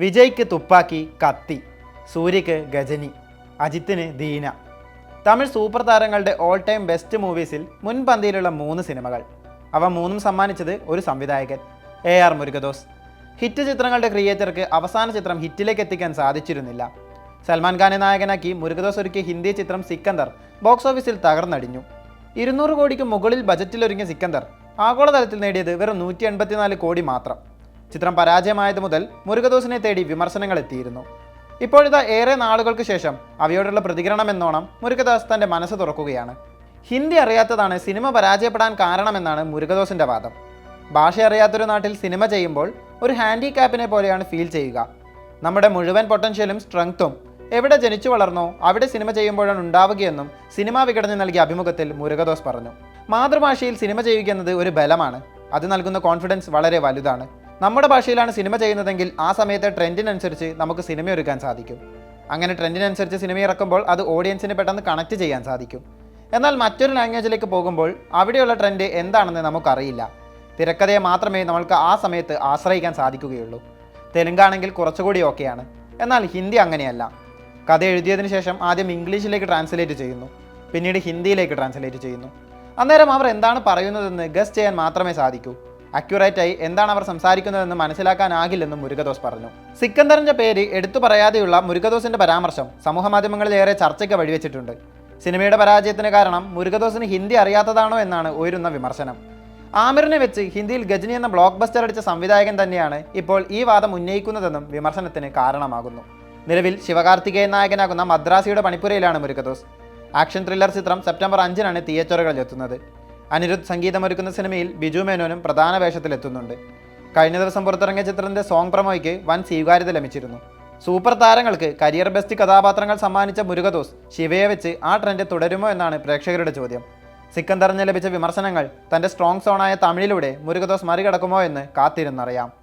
വിജയ്ക്ക് തുപ്പാക്കി കത്തി സൂര്യക്ക് ഗജനി അജിത്തിന് ദീന. തമിഴ് സൂപ്പർ താരങ്ങളുടെ ഓൾ ടൈം ബെസ്റ്റ് മൂവീസിൽ മുൻപന്തിയിലുള്ള മൂന്ന് സിനിമകൾ. അവ മൂന്നും സമ്മാനിച്ചത് ഒരു സംവിധായകൻ എ ആർ മുരുകദോസ് ഹിറ്റ് ചിത്രങ്ങളുടെ ക്രിയേറ്റർക്ക് അവസാന ചിത്രം ഹിറ്റിലേക്ക് എത്തിക്കാൻ സാധിച്ചിരുന്നില്ല. സൽമാൻ ഖാനെ നായകനാക്കി മുരുകദോസ് ഒരുക്കിയ ഹിന്ദി ചിത്രം സിക്കന്ദർ ബോക്സ് ഓഫീസിൽ തകർന്നടിഞ്ഞു. ഇരുന്നൂറ് കോടിക്ക് മുകളിൽ ബജറ്റിലൊരുങ്ങിയ സിക്കന്ദർ ആഗോളതലത്തിൽ നേടിയത് വെറും നൂറ്റി കോടി മാത്രം. ചിത്രം പരാജയമായത് മുതൽ മുരുകദോസിനെ തേടി വിമർശനങ്ങൾ എത്തിയിരുന്നു. ഇപ്പോഴിതാ ഏറെ നാളുകൾക്ക് ശേഷം അവയോടുള്ള പ്രതികരണം എന്നോണം മുരുകദാസ് തന്റെ മനസ്സ് തുറക്കുകയാണ്. ഹിന്ദി അറിയാത്തതാണ് സിനിമ പരാജയപ്പെടാൻ കാരണമെന്നാണ് മുരുകദോസിന്റെ വാദം. ഭാഷ അറിയാത്തൊരു നാട്ടിൽ സിനിമ ചെയ്യുമ്പോൾ ഒരു ഹാൻഡിക്യാപ്പിനെ പോലെയാണ് ഫീൽ ചെയ്യുക. നമ്മുടെ മുഴുവൻ പൊട്ടൻഷ്യലും സ്ട്രെങ്ത്തും എവിടെ ജനിച്ചു വളർന്നോ അവിടെ സിനിമ ചെയ്യുമ്പോഴാണ് ഉണ്ടാവുകയെന്നും സിനിമാ വിഘടന നൽകിയ അഭിമുഖത്തിൽ മുരുകദോസ് പറഞ്ഞു. മാതൃഭാഷയിൽ സിനിമ ചെയ്യുക എന്നത് ഒരു ബലമാണ്. അത് നൽകുന്ന കോൺഫിഡൻസ് വളരെ വലുതാണ്. നമ്മുടെ ഭാഷയിലാണ് സിനിമ ചെയ്യുന്നതെങ്കിൽ ആ സമയത്തെ ട്രെൻഡിനനുസരിച്ച് നമുക്ക് സിനിമ ഒരുക്കാൻ സാധിക്കും. അങ്ങനെ ട്രെൻഡിനനുസരിച്ച് സിനിമ ഇറക്കുമ്പോൾ അത് ഓഡിയൻസിന് പെട്ടെന്ന് കണക്ട് ചെയ്യാൻ സാധിക്കും. എന്നാൽ മറ്റൊരു ലാംഗ്വേജിലേക്ക് പോകുമ്പോൾ അവിടെയുള്ള ട്രെൻഡ് എന്താണെന്ന് നമുക്കറിയില്ല. തിരക്കഥയെ മാത്രമേ നമ്മൾക്ക് ആ സമയത്ത് ആശ്രയിക്കാൻ സാധിക്കുകയുള്ളൂ. തെലുങ്കാണെങ്കിൽ കുറച്ചുകൂടി ഓക്കെയാണ് എന്നാൽ ഹിന്ദി അങ്ങനെയല്ല. കഥ എഴുതിയതിനു ശേഷം ആദ്യം ഇംഗ്ലീഷിലേക്ക് ട്രാൻസ്ലേറ്റ് ചെയ്യുന്നു. പിന്നീട് ഹിന്ദിയിലേക്ക് ട്രാൻസ്ലേറ്റ് ചെയ്യുന്നു. അന്നേരം അവർ എന്താണ് പറയുന്നതെന്ന് ഗസ് ചെയ്യാൻ മാത്രമേ സാധിക്കൂ. അക്യുറേറ്റ് ആയി എന്താണ് അവർ സംസാരിക്കുന്നതെന്ന് മനസ്സിലാക്കാനാകില്ലെന്നും മുരുകദോസ് പറഞ്ഞു. സിക്കന്ദറിന്റെ പേര് എടുത്തു പറയാതെയുള്ള മുരുകദോസിന്റെ പരാമർശം സമൂഹമാധ്യമങ്ങളിൽ ഏറെ ചർച്ചയ്ക്ക് വഴിവെച്ചിട്ടുണ്ട്. സിനിമയുടെ പരാജയത്തിന് കാരണം മുരുകദോസിന് ഹിന്ദി അറിയാത്തതാണോ എന്നാണ് ഉയരുന്ന വിമർശനം. ആമിറിനെ വെച്ച് ഹിന്ദിയിൽ ഗജനി എന്ന ബ്ലോക്ക് ബസ്റ്റർ അടിച്ച സംവിധായകൻ തന്നെയാണ് ഇപ്പോൾ ഈ വാദം ഉന്നയിക്കുന്നതെന്നും വിമർശനത്തിന് കാരണമാകുന്നു. നിലവിൽ ശിവകാർത്തികേയൻ നായകനാകുന്ന മദ്രാസിയുടെ പണിപ്പുരയിലാണ് മുരുകദോസ്. ആക്ഷൻ ത്രില്ലർ ചിത്രം സെപ്റ്റംബർ അഞ്ചിനാണ് തിയേറ്ററുകളിൽ എത്തുന്നത് അനിരുദ്ധ് സംഗീതമൊരുക്കുന്ന സിനിമയിൽ ബിജു മേനോനും പ്രധാന വേഷത്തിലെത്തുന്നുണ്ട്. കഴിഞ്ഞ ദിവസം പുറത്തിറങ്ങിയ ചിത്രത്തിന്റെ സോങ് പ്രമോയ്ക്ക് വൻ സ്വീകാര്യത ലഭിച്ചിരുന്നു. സൂപ്പർ താരങ്ങൾക്ക് കരിയർ ബെസ്റ്റ് കഥാപാത്രങ്ങൾ സമ്മാനിച്ച മുരുകദോസ് ശിവയെ വെച്ച് ആ ട്രെൻഡ് തുടരുമോ എന്നാണ് പ്രേക്ഷകരുടെ ചോദ്യം. സിക്കന്ദറിന് ലഭിച്ച വിമർശനങ്ങൾ തന്റെ സ്ട്രോങ് സോണായ തമിഴിലൂടെ മുരുകദോസ് മറികടക്കുമോ എന്ന് കാത്തിരുന്നറിയാം.